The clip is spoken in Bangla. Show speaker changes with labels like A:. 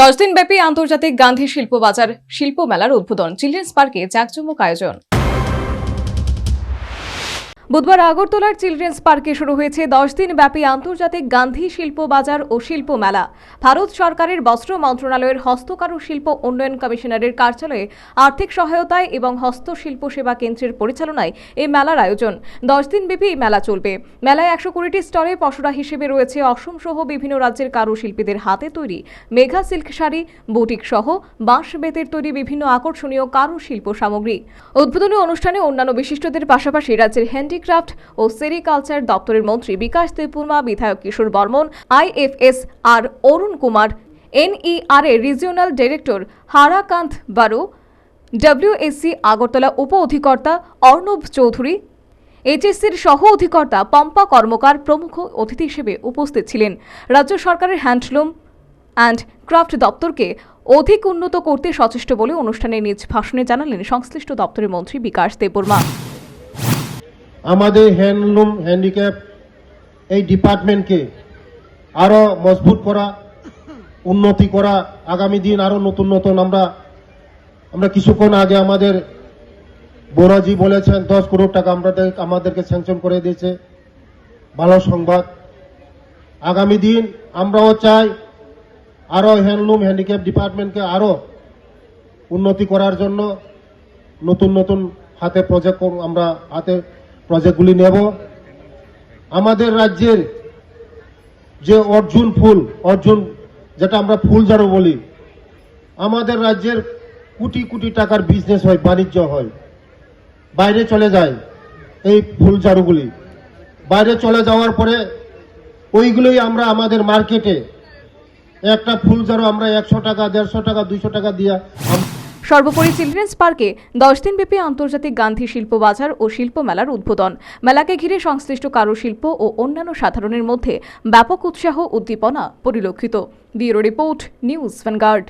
A: দশ দিনব্যাপী আন্তর্জাতিক গান্ধী শিল্প বাজার শিল্প মেলার উদ্বোধন চিলড্রেন্স পার্কে জাঁকজমক আয়োজন। বুধবার আগরতলার চিলড্রেন্স পার্কে শুরু হয়েছে দশ দিন ব্যাপী আন্তর্জাতিক গান্ধী শিল্প বাজার ও শিল্প মেলা। ভারত সরকারের বস্ত্র মন্ত্রণালয়ের হস্তকারু শিল্প উন্নয়ন কমিশনারের কার্যালয়ে আর্থিক সহায়তায় এবং হস্তশিল্প সেবা কেন্দ্রের পরিচালনায় এই মেলার আয়োজন। দশ দিনব্যাপী এই মেলা চলবে। মেলায় একশো কুড়িটি স্টলে পসরা হিসেবে রয়েছে অসম সহ বিভিন্ন রাজ্যের কারুশিল্পীদের হাতে তৈরি মেঘা সিল্ক শাড়ি, বুটিক সহ বাঁশ বেতের তৈরি বিভিন্ন আকর্ষণীয় কারুশিল্প সামগ্রী। উদ্বোধনী অনুষ্ঠানে অন্যান্য বিশিষ্টদের পাশাপাশি রাজ্যের হ্যান্ডিক্রাফট ও সেরিকালচার দপ্তরের মন্ত্রী বিকাশ দেববর্মা, বিধায়ক কিশোর বর্মন আইএফএস আর অরুণ কুমার এনইআর এর regional director Harakanta Baro WSC Agartala উপ অধিকর্তা অর্ণব চৌধুরী এইচএসসির সহ অধিকর্তা পম্পা কর্মকার প্রমুখ অতিথি হিসেবে উপস্থিত ছিলেন। রাজ্য সরকারের হ্যান্ডলুম অ্যান্ড ক্রাফট দপ্তরকে অধিক উন্নত করতে সচেষ্ট বলে অনুষ্ঠানে নিজ ভাষণে জানালেন সংশ্লিষ্ট দপ্তরের মন্ত্রী বিকাশ দেববর্মা।
B: আমাদের হ্যান্ডলুম, হ্যান্ডিক্যাপ এই ডিপার্টমেন্টকে আরও মজবুত করা, উন্নতি করা, আগামী দিন আরও নতুন নতুন আমরা আমরা কিছুক্ষণ আগে আমাদের বোরাজি বলেছেন, দশ করোড় টাকা আমাদের, আমাদেরকে স্যাংশন করে দিয়েছে। ভালো সংবাদ। আগামী দিন আমরাও চাই আরও হ্যান্ডলুম, হ্যান্ডিক্যাপ ডিপার্টমেন্টকে আরও উন্নতি করার জন্য নতুন নতুন হাতে প্রজেক্ট আমরা হাতে প্রজেক্টগুলি নেব। আমাদের রাজ্যের যে অর্জুন ফুল, অর্জুন যেটা আমরা ফুল জারো বলি, আমাদের রাজ্যের কোটি কোটি টাকার বিজনেস হয়, বাণিজ্য হয়। বাইরে চলে যায় এই ফুল জারুগুলি বাইরে চলে যাওয়ার পরে ওইগুলোই আমরা আমাদের মার্কেটে একটা ফুল জারু আমরা একশো টাকা, দেড়শো টাকা, দুইশো টাকা দিয়ে
A: সর্বোপরি চিলড্রেন্স পার্কে দশ দিনব্যাপী আন্তর্জাতিক গান্ধী শিল্প বাজার ও শিল্প মেলার উদ্বোধন। মেলাকে ঘিরে সংশ্লিষ্ট কারুশিল্প ও অন্যান্য সাধারণের মধ্যে ব্যাপক উৎসাহ উদ্দীপনা পরিলক্ষিত। Bureau report, News Vanguard.